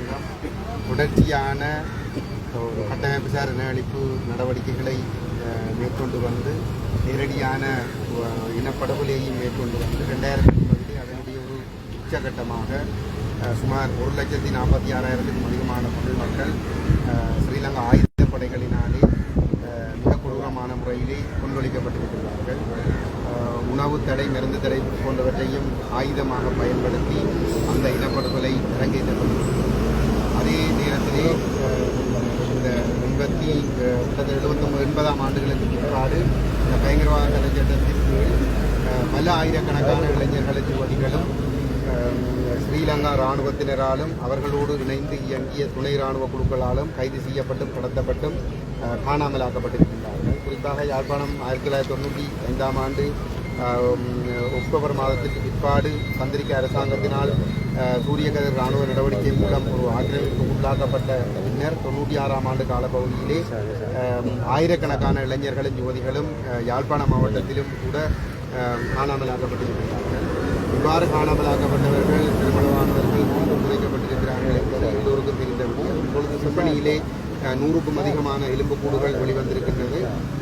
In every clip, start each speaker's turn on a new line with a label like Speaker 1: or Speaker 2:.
Speaker 1: அரசாங்கம் தொடர்ச்சியான கட்டமைப்பு சார் அளிப்பு நடவடிக்கைகளை மேற்கொண்டு வந்து நேரடியான இனப்படுகொலையையும் மேற்கொண்டு வந்து ரெண்டாயிரத்தி ஒன்பதிலே அதனுடைய ஒரு உச்சகட்டமாக சுமார் ஒரு லட்சத்தி நாற்பத்தி ஆறாயிரத்துக்கும் அதிகமான தமிழ் மக்கள் ஸ்ரீலங்கா ஆயுதப்படைகளினாலே படைகளினாலே மிக கொடூரமான முறையிலே கொண்டொழிக்கப்பட்டிருக்கிறார்கள் உணவு தடை மருந்து தடை போன்றவற்றையும் ஆயுதமாக பயன்படுத்தி அந்த இனப்படுகொலை அரங்கேற்றப்பட்டிருக்கிறது. அதே நேரத்திலே இந்த எண்பத்தி எழுபத்தொம்பது எண்பதாம் ஆண்டுகளுக்கு பிற்பாடு இந்த பயங்கரவாத தடை சட்டத்தின் கீழ் பல ஆயிரக்கணக்கான இளைஞர்களுக்கு யுவதிகளும் ஸ்ரீலங்கா இராணுவத்தினராலும் அவர்களோடு இணைந்து இயங்கிய துணை இராணுவ குழுக்களாலும் கைது செய்யப்பட்டும் கடத்தப்பட்டும் காணாமலாக்கப்பட்டிருக்கின்றார்கள். குறிப்பாக யாழ்ப்பாணம் ஆயிரத்தி தொள்ளாயிரத்தி தொண்ணூற்றி ஐந்தாம் ஆண்டு ஒக்டோபர் மாதத்திற்கு பிற்பாடு சந்திரிக்க அரசாங்கத்தினால் சூரியகதிர் இராணுவ நடவடிக்கை மூலம் ஒரு ஆக்கிரமிப்பு உள்ளாக்கப்பட்ட பின்னர் தொண்ணூற்றி ஆறாம் ஆண்டு காலப்பகுதியிலே ஆயிரக்கணக்கான இளைஞர்களும் யுவதிகளும் யாழ்ப்பாண மாவட்டத்திலும் கூட காணாமலாக்கப்பட்டிருக்கிறார்கள். இவ்வாறு காணாமலாக்கப்பட்டவர்கள் நூறுக்கும் அதிகமான எலும்புக்கூடுகள் வெளிவந்திருக்கின்றது.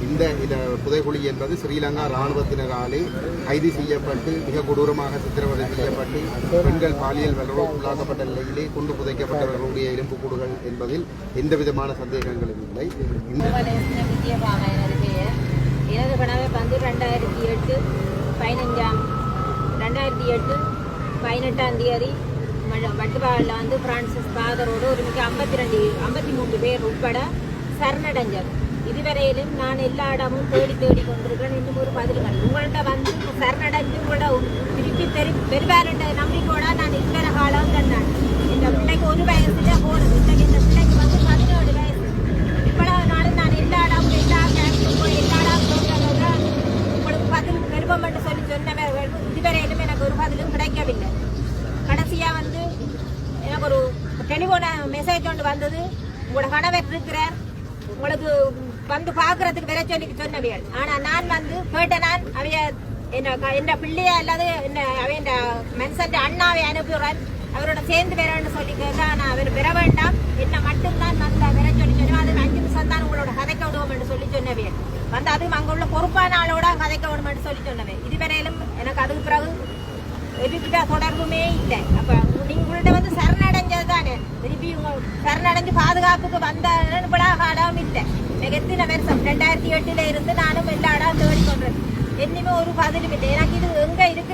Speaker 1: இந்த இந்த புதைகுழி என்பது ஸ்ரீலங்கா இராணுவத்தினராலே கைது செய்யப்பட்டு மிக கொடூரமாக சித்திரவதை செய்யப்பட்டு பெண்கள் பாலியல் வல்லுறவு உள்ளாக்கப்பட்ட நிலையிலே கொண்டு புதைக்கப்பட்டவர்களுடைய எலும்புக்கூடுகள் என்பதில் எந்த விதமான சந்தேகங்களும் இல்லை.
Speaker 2: எனது பெயர் வந்து ரெண்டாயிரத்தி எட்டு பதினஞ்சாம் ரெண்டாயிரத்தி எட்டு பதினெட்டாம் தேதி வட்டுப்பாடில் வந்து பிரான்சிஸ் ஃபாதரோடு ஒரு மிக ஐம்பத்தி ரெண்டு ஐம்பத்தி மூன்று பேர் உட்பட சரணடைஞ்சது இதுவரையிலும் நான் எல்லா இடமும் தேடி தேடி கொண்டிருக்கிறேன் இன்னும் ஒரு பதில்கள் உங்கள்கிட்ட வந்து சரணடைஞ்சு உங்களோட திருப்பி பெரு பெருவாரிட்ட நம்பிக்கையோட நான் இத்தனை காலம் கண்டான். இந்த பிள்ளைக்கு ஒரு வயசுல போனது இன்னைக்கு இந்த பிள்ளைக்கு வந்து பதினேழு வயசு. இவ்வளவு நாள் நான் எல்லா இடம் எல்லா கேம்ப்புக்கும் போய் எல்லா இடம் சொல்றதோட உங்களுக்கு பதில் விருப்பம் மட்டும் சொல்லி சொன்ன இதுவரையிலும் எனக்கு ஒரு பதிலும் கிடைக்கவில்லை. கடைசியா வந்து எனக்கு ஒரு டெலிஃபோன மெசேஜ் ஒன்று வந்தது. உங்களோட கணவர் இருக்கிறார் உங்களுக்கு வந்து பார்க்கறதுக்கு வேற சொல்லி சொன்னவியல் ஆனால் நான் வந்து கேட்ட நான் அவைய என்ன என் பிள்ளைய அல்லது என்ன அவன் மனுஷன் அண்ணாவை அனுப்புகிறேன் அவரோட சேர்ந்து வரேன்னு சொல்லி கேட்டால் நான் அவர் பெற வேண்டாம். என்ன மட்டும்தான் வந்த வர சொல்லி சொன்னேன் அது அஞ்சு நிமிஷம் தான் உங்களோட கதைக்க விடுவோம் என்று சொல்லி சொன்னவியல் வந்து அதுவும் அங்கே உள்ள பொறுப்பான ஆளோட கதைக்க விடுவோம் என்று சொல்லி சொன்னவன் இதுவரையிலும் எனக்கு அதுக்கு பிறகு எதுக்கிட்ட தொடர்புமே இல்லை அப்ப உங்கள்கிட்ட வந்து சரணடைஞ்சது தானே திருப்பி சரணடைஞ்சு பாதுகாப்புக்கு வந்த இவ்வளோ காலம் இல்லை எனக்கு எத்தனை வருஷம் ரெண்டாயிரத்தி எட்டுல இருந்து நானும் எல்லா இடம் தேடி கொண்டிருக்கேன் என்னுமே ஒரு பதிலும் இல்லை எனக்கு இது எங்க இருக்கு